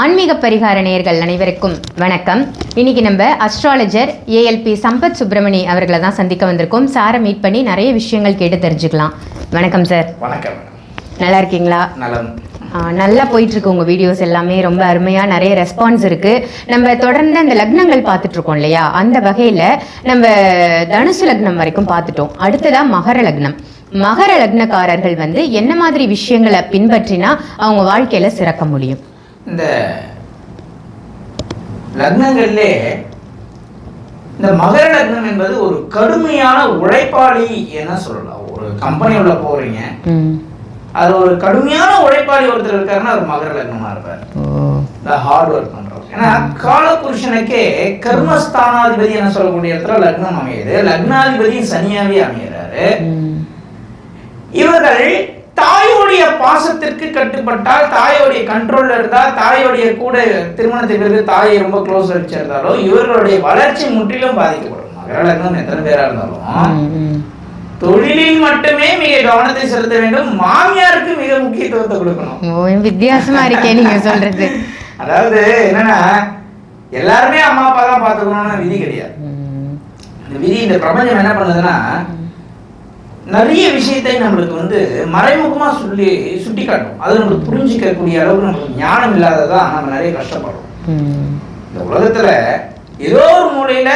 ஆன்மீக பரிகார நேயர்கள் அனைவருக்கும் வணக்கம். இன்னைக்கு நம்ம அஸ்ட்ராலஜர் ஏஎல்பி சம்பத் சுப்பிரமணி அவர்களை தான் சந்திக்க வந்திருக்கோம். சாரை மீட் பண்ணி நிறைய விஷயங்கள் கேட்டு தெரிஞ்சுக்கலாம். வணக்கம் சார் வணக்கம். நல்லா இருக்கீங்களா? நல்லா போயிட்டு இருக்கு உங்க வீடியோஸ் எல்லாமே. ரொம்ப அருமையா நிறைய ரெஸ்பான்ஸ் இருக்கு. நம்ம தொடர்ந்து அந்த லக்னங்கள் பார்த்துட்டு இருக்கோம் இல்லையா? அந்த வகையில நம்ம தனுசு லக்னம் வரைக்கும் பார்த்துட்டோம். அடுத்ததா மகர லக்னம். மகர லக்னக்காரர்கள் வந்து என்ன மாதிரி விஷயங்களை பின்பற்றினா அவங்க வாழ்க்கையில சிறக்க முடியும்? இந்த லக்னங்கள்லே இந்த மகர லக்னம் என்பது ஒரு கடுமையான உழைப்பாளி என சொல்லலாம். ஒரு கம்பெனி உள்ள போறீங்க. அது ஒரு கடுமையான உழைப்பாளி ஒருத்தர் இருக்காருன்னா அவர் மகர லக்னமா இருப்பார். இந்த ஹார்ட் ஒர்க் பண்றவர். ஏன்னா காலபுருஷனுக்கே கர்மஸ்தானாதிபதி என சொல்லக்கூடிய இடத்துல லக்னம் அமையுது. லக்னாதிபதி சனியாவே அமைகிறாரு ம். இவர்கள் தாயோடைய பாசத்திற்கு கட்டுப்பட்டால் தாயோடைய கண்ட்ரோல்ல இருந்தால் தாயோடைய கூட திருமணத்துக்கு பிறகு தாயை ரொம்ப க்ளோஸ் வச்சிருந்தாலும் இவர்களுடைய வளர்ச்சி முற்றிலும் பாதிக்கப்படும். மகர லக்னம் எத்தனை பேரா இருந்தாலும். தொழிலில் மட்டுமே மிக கவனத்தை செலுத்த வேண்டும். மாமியாருக்கு மிக முக்கியத்துவத்தை கொடுக்கணும். வித்தியாசமா இருக்கே நீங்க சொல்றது. அதாவது என்னன்னா எல்லாருமே அம்மா அப்பா தான் பார்த்துக்கணும்னு விதி கிடையாது. இந்த விதி இந்த பிரபஞ்சம் என்ன பண்ணுதுன்னா நிறைய விஷயத்தை நம்மளுக்கு வந்து மறைமுகமா சொல்லி சுட்டி காட்டும் அது நம்மளுக்கு புரிஞ்சிக்கக்கூடிய அளவுக்கு நம்மளுக்கு ஞானம் இல்லாததான் நம்ம நிறைய கஷ்டப்படுறோம். இந்த உலகத்துல ஏதோ ஒரு மூலையில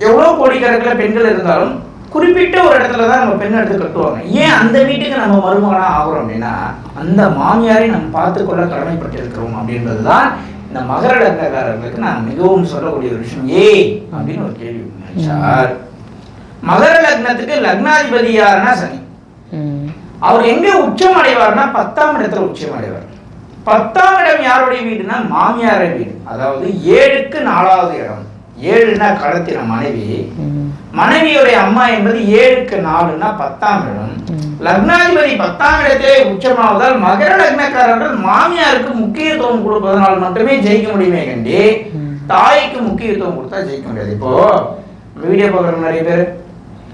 எவ்வளவு கோடிக்கணக்கில் பெண்கள் இருந்தாலும் குறிப்பிட்ட ஒரு இடத்துல தான் நம்ம பெண் எடுத்து கட்டுவாங்க. ஏன் அந்த வீட்டுக்கு நம்ம மருமகனா ஆகுறோம் அப்படின்னா அந்த மாமியாரை நம்ம பார்த்துக்கொள்ள கடமைப்பட்டிருக்கிறோம் அப்படின்றது தான் இந்த மகர லக்னக்காரர்களுக்கு நான் மிகவும் சொல்லக்கூடிய ஒரு விஷயம். ஏய் அப்படின்னு ஒரு கேள்வி சார் மகர லக்னத்துக்கு லக்னாதிபதி யாருன்னா சனி. அவர் எங்க உச்சம் அடைவார்னா பத்தாம் இடத்துல உச்சம் அடைவார் பத்தாம் இடம் யாருடைய வீடுனா மாமியார வீடு அதாவது ஏழுக்கு நாலாவது இடம் ஏழுனா கடத்தின மனைவி. மனைவியுடைய அம்மா என்பது ஏழுக்கு நாலுன்னா பத்தாம் இடம். லக்னாதிபதி பத்தாம் இடத்திலே உச்சமாவதால் மகர லக்னக்காரர்கள் மாமியாருக்கு முக்கியத்துவம் கொடுப்பதனால் மட்டுமே ஜெயிக்க முடியுமே கண்டி. தாய்க்கு முக்கியத்துவம் கொடுத்தா ஜெயிக்க முடியாது இப்போ வீடியோ பார்க்குற நிறைய பேர்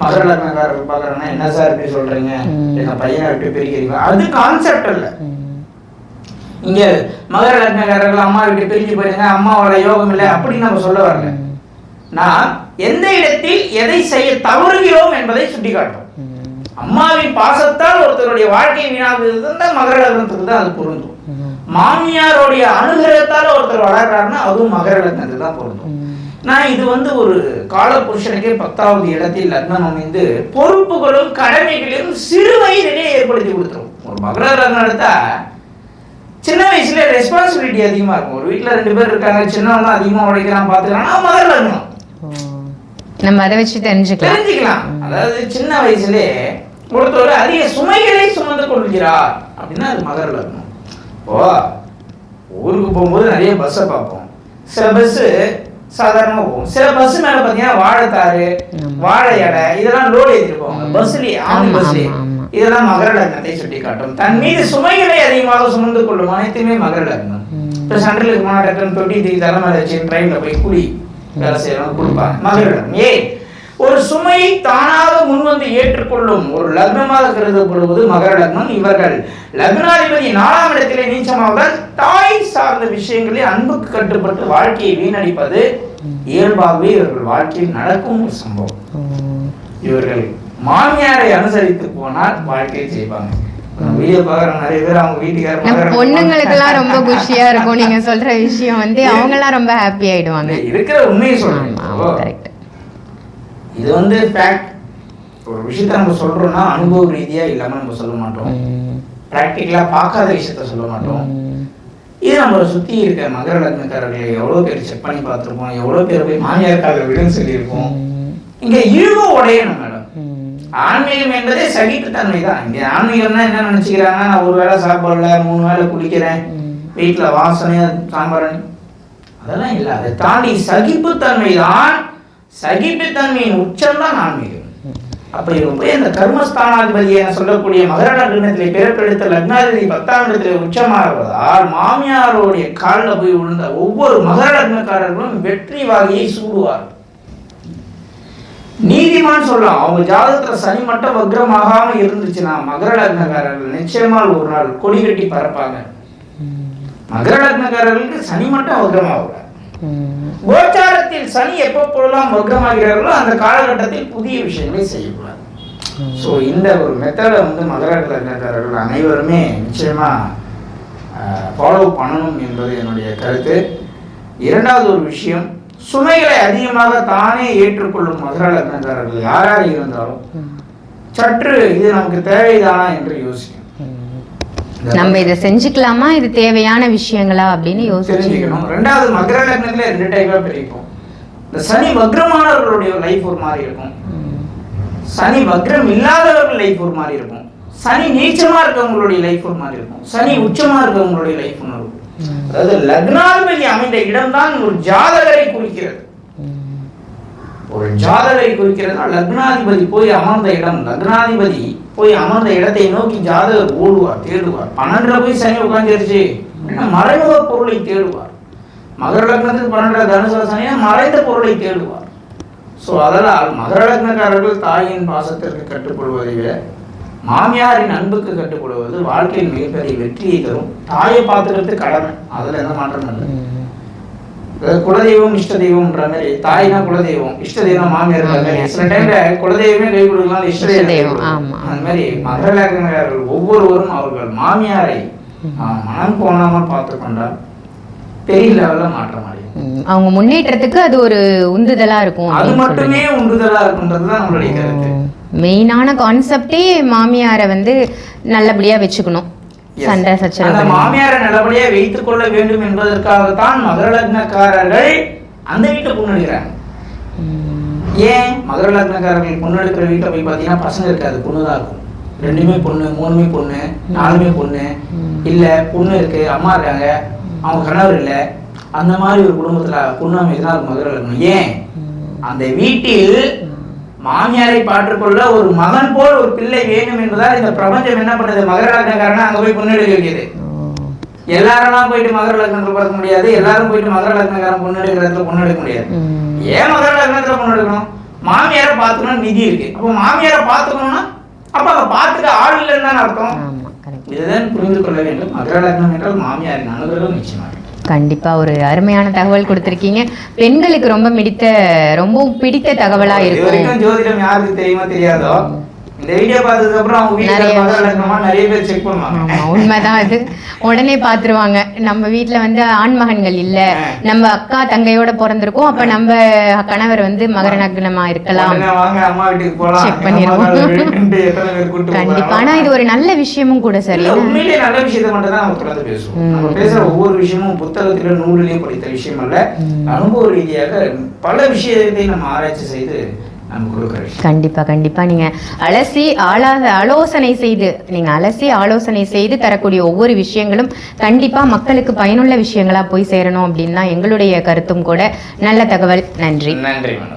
மகர லக்னக்காரர்கள் பார்க்குறாங்கன்னா என்ன சார் இப்படி சொல்றீங்க. எங்க பையனை விட்டு பிரிக்கிறீங்க அது கான்செப்ட் இல்ல. இங்க மகர லக்னக்காரர்கள் அம்மா விட்டு பிரிஞ்சு போயிருங்க அம்மாவோட யோகம் இல்லை அப்படி நம்ம சொல்ல வரல நான் எந்த இடத்தில் எதை செய்ய தவறுகிறோம் என்பதை சுட்டிக்காட்டும். அம்மாவின் பாசத்தால் ஒருத்தருடைய வாழ்க்கை வீணாகுது தான் மகர லக்னத்துக்கு தான் அது பொருந்தும். மாமியாருடைய அனுகிரகத்தால் ஒருத்தர் வளர்றாருன்னா அதுவும் மகர லக்னத்துக்கு தான் பொருந்தும். நான் இது வந்து ஒரு காலபுருஷனுக்கே பத்தாவது இடத்தில் லக்னம் அமைந்து பொறுப்புகளும் கடமைகளையும் சிறு வயதிலே ஏற்படுத்தி கொடுத்துரும். ஒரு மகர லக்னம் எடுத்தா சின்ன வயசுல ரெஸ்பான்சிபிலிட்டி அதிகமா இருக்கும். ஒரு வீட்ல ரெண்டு பேர் இருக்காங்க சின்னவன் தான் அதிகமா உழைக்கிறான் பாத்துக்கிறான் மகர லக்னம். நம்ம அதை வச்சு தெரிஞ்சுக்கலாம். தெரிஞ்சுக்கலாம். அதாவது சின்ன வயசுலே ஒருத்தர் அதிக சுமைகளை சுமந்து கொள்கிறார் அப்படின்னா அது மகர லக்னம் ஓ ஊருக்கு போகும்போது நிறைய பஸ்ஸை பார்ப்போம். சில பஸ்ஸு சாதாரணமாக போகும் சில பஸ் மேல பார்த்தீங்கன்னா வாழைத்தாறு. வாழை இலை இதெல்லாம் லோடு ம். பஸ்லயே ஆமி பஸ்லயே. இதெல்லாம் மகர லக்னத்தை சுட்டி காட்டும் தன் மீது சுமைகளை அதிகமாக சுமந்து கொள்ளும் அனைத்துமே மகர லக்னம். இப்போ போனால் டக்குன்னு தொட்டி தூக்கி தலைமையில வச்சு ட்ரெயினில் போய் குடி வேலை செய்யறவங்க கொடுப்பாங்க மகளிடம் ஏன் ஒரு சுமையை தானாக முன்வந்து ஏற்றுக்கொள்ளும் ஒரு லக்னமாக கருதப்படுவது மகர லக்னம். இவர்கள் லக்னாதிபதி நாலாம் இடத்திலே நீச்சமாவதால் தாய் சார்ந்த விஷயங்களில் அன்புக்கு கட்டுப்பட்டு வாழ்க்கையை வீணடிப்பது இயல்பாகவே இவர்கள் வாழ்க்கையில் நடக்கும் ஒரு சம்பவம். இவர்கள் மாமியாரை அனுசரித்து போனால் வாழ்க்கையை செய்வாங்க. அவங்க பொண்ணுங்களுக்கெல்லாம் ரொம்ப குஷியா இருக்கும். நீங்க சொல்ற விஷயம் வந்து அவங்கெல்லாம் ரொம்ப ஹாப்பி ஆயிடுவாங்க. இருக்கிற உண்மையை சொல்றேன். இது வந்து ஃபேக்ட் ஒரு விஷயத்த நம்ம சொல்றோம்னா அனுபவ ரீதியா இல்லாம நம்ம சொல்ல மாட்டோம். ப்ராக்டிக்கலா பார்க்காத விஷயத்த சொல்ல மாட்டோம். இது நம்மளை சுத்தி இருக்க மகர லக்னக்காரர்களை எவ்வளவு பேர் செக் பண்ணி பார்த்திருப்போம் எவ்வளவு பேர் போய் மாமியாருக்காக விடுன்னு சொல்லியிருப்போம். இங்க ஈகோ உடையணும் மேடம் ஆன்மீகம் என்பதே சகிப்புத்தன்மை தான். இங்க ஆன்மீகம்னா என்ன நினைச்சுக்கிறாங்க நான் ஒரு வேளை சாப்பாடல மூணு வேளை குடிக்கிறேன் வீட்டுல வாசனையா சாம்பார். அதெல்லாம் இல்லை. அதை தாண்டி சகிப்புத்தன்மை தான் சகிப்புத்தன்மையின் உச்சம் தான் ஆன்மீகம் அப்படி ரொம்ப இந்த கர்மஸ்தானாதிபதி என சொல்லக்கூடிய மகர லக்னத்திலே பிறப்பெடுத்த லக்னாதிபதி பத்தாம் இடத்திலே உச்சமாகுவதால் மாமியாருடைய காலில் போய் விழுந்த ஒவ்வொரு மகர லக்னக்காரர்களும் வெற்றி வாகியை சூடுவார் நீதிமான் சொல்லலாம் அவங்க ஜாதகத்துல சனி மட்டும் வக்ரமாகாம இருந்துச்சுன்னா மகர லக்னக்காரர்கள் நிச்சயமா ஒரு நாள் கொடி கட்டி பறப்பாங்க. மகர லக்னக்காரர்களுக்கு சனி மட்டும் வக்ரமாகக்கூடாது கோச்சாரத்தில் சனி எப்பப்பொழுதெல்லாம் வக்ரமாகிறார்களோ அந்த காலகட்டத்தில் புதிய விஷயங்களை செய்யக்கூடாது. ஸோ இந்த ஒரு மெத்தடை வந்து மகர லக்னக்காரர்கள் அனைவருமே நிச்சயமா ஃபாலோ பண்ணணும் என்பது என்னுடைய கருத்து. இரண்டாவது ஒரு விஷயம் சுமைகளை அதிகமாக தானே ஏற்றுக்கொள்ளும் மகர லக்னக்காரர்கள் யாராக இருந்தாலும் சற்று இது நமக்கு தேவைதானா என்று யோசிக்கணும். இந்த நம்ம இதை செஞ்சுக்கலாமா? இது தேவையான விஷயங்களா? அப்படின்னு யோசிச்சுக்கணும் தெரிஞ்சுக்கணும். ரெண்டாவது மகர லக்னத்துல ரெண்டு டைப்பா பிரிப்போம். இந்த சனி வக்ரமானவர்களுடைய லைஃப் ஒரு மாதிரி இருக்கும். சனி வக்ரம் இல்லாதவர்கள் லைஃப் ஒரு மாதிரி இருக்கும். சனி நீச்சமா இருக்கவங்களுடைய லைஃப் ஒரு மாதிரி இருக்கும். சனி உச்சமா இருக்கவங்களுடைய லைஃப் ஒன்று இருக்கும். அதாவது லக்னாதிபதி அமைந்த இடம்தான் ஒரு ஜாதகரை குறிக்கிறது. ஒரு ஜாதகரை குறிக்கிறதுனா லக்னாதிபதி போய் அமர்ந்த இடம். லக்னாதிபதி போய் அமர்ந்த இடத்தை நோக்கி ஜாதகர் ஓடுவார் தேடுவார். பன்னெண்டுல போய் சனி உட்காந்துருச்சு மறைமுக பொருளை தேடுவார். மகர லக்னத்துக்கு பன்னெண்டு தனுசு சனியா மறைந்த பொருளை தேடுவார். ஸோ அதனால் மகர லக்னக்காரர்கள் தாயின் பாசத்திற்கு கட்டுக்கொள்வதை விட மாமியாரின் அன்புக்கு கட்டுப்படுவது வாழ்க்கையில் மிகப்பெரிய வெற்றியை தரும். தாயை பார்த்துக்கிறது கடமை. அதில் எந்த மாற்றமும் இல்லை. குலதெய்வம் இஷ்ட தெய்வம்ன்ற மாதிரி தாய்னா குலதெய்வம் இஷ்ட தெய்வம் மாமியார் மாதிரி சில டைம்ல குலதெய்வமே கை கொடுக்கலாம் இஷ்ட தெய்வம். அந்த மாதிரி மகரலக்னர்கள் ஒவ்வொருவரும் அவர்கள் மாமியாரை மனம் கோணாமல் பார்த்து கொண்டால் பெரிய லெவல்ல மாற்றம் அடையும். அவங்க முன்னேற்றத்துக்கு அது ஒரு உந்துதலா இருக்கும் அது மட்டுமே உண்டுதலா இருக்குன்றது தான் நம்மளுடைய கருத்து. மெயினான கான்செப்டே மாமியாரை வந்து நல்லபடியா வச்சுக்கணும். சண்டை அந்த சச்சரவு மாமியாரை நல்லபடியா வைத்துக் கொள்ள வேண்டும் என்பதற்காகத்தான் மகர லக்னக்காரர்கள் அந்த வீட்டை பொண்ணெடுக்கிறாங்க. ஏன்? மகர லக்னக்காரர்கள் பொண்ணு எடுக்கிற வீட்டில் போய் பார்த்தீங்கன்னா பசங்க இருக்காது பொண்ணு தான் இருக்கும். ரெண்டுமே பொண்ணு மூணுமே பொண்ணு நாலுமே பொண்ணு. இல்ல பொண்ணு இருக்கு அம்மா இருக்காங்க அவங்க கணவர் இல்லை. அந்த மாதிரி ஒரு குடும்பத்துல பொண்ணு அமைதான் இருக்கும் மகர லக்னம். ஏன். அந்த வீட்டில் மாமியாரை பாற்றுக்கொள்ள ஒரு மகன் போல் ஒரு பிள்ளை வேணும் என்பதால் இந்த பிரபஞ்சம் என்ன பண்ணுது? மகர லக்னக்காரனா அங்க போய் பொண்ணு எடுக்க வைக்குது ஓ. எல்லாரெல்லாம் போயிட்டு மகர லக்னத்துல பிறக்க முடியாது. எல்லாரும் போயிட்டு மகர லக்னக்காரன் பொண்ணு எடுக்கிற இடத்துல பொண்ணு எடுக்க முடியாது. ஏன் மகர லக்னத்துல பொண்ணு எடுக்கணும்? மாமியாரை பார்த்துக்கணும் நிதி இருக்கு. அப்போ மாமியாரை பார்த்துக்கணும்னா அப்ப அங்க பார்த்துக்க ஆள் இல்லைன்னு தானே அர்த்தம். இதுதான் புரிந்து கொள்ள வேண்டும். மகர லக்னம் என்றால் மாமியாரின் அனுகிரகம் நிச்சயமாக. கண்டிப்பா ஒரு அருமையான தகவல் கொடுத்திருக்கீங்க. பெண்களுக்கு ரொம்ப பிடித்த ரொம்ப பிடித்த தகவலா இது இருக்கும். ஜோதிடம் யாருக்கு தெரியுமா தெரியாதோ வீட்டுல செக் உண்மைதான் அது. உடனே பாத்துருவாங்க நம்ம வீட்ல வந்து ஆண் மகன்கள் இல்ல நம்ம அக்கா தங்கையோட பிறந்திருக்கோம். அப்ப நம்ம கணவர் வந்து மகர நக்னமா இருக்கலாம். பேர் கூட்டு கண்டிப்பா. ஆனா இது ஒரு நல்ல விஷயமும் கூட சார். நல்ல விஷயத்தை மட்டும் தான் தொடர்ந்து பேசுவோம். பேசுற ஒவ்வொரு விஷயமும் புத்தகத்தில நூலிலேயே படித்த விஷயம் அல்ல. அனுபவ ரீதியாக பல விஷயத்தை நம்ம ஆராய்ச்சி செய்து கண்டிப்பா கண்டிப்பா. நீங்க அலசி ஆலா ஆலோசனை செய்து நீங்க அலசி ஆலோசனை செய்து தரக்கூடிய ஒவ்வொரு விஷயங்களும் கண்டிப்பா மக்களுக்கு பயனுள்ள விஷயங்களா போய் சேரணும் அப்படின்னு தான் எங்களுடைய கருத்தும் கூட நல்ல தகவல். நன்றி. நன்றி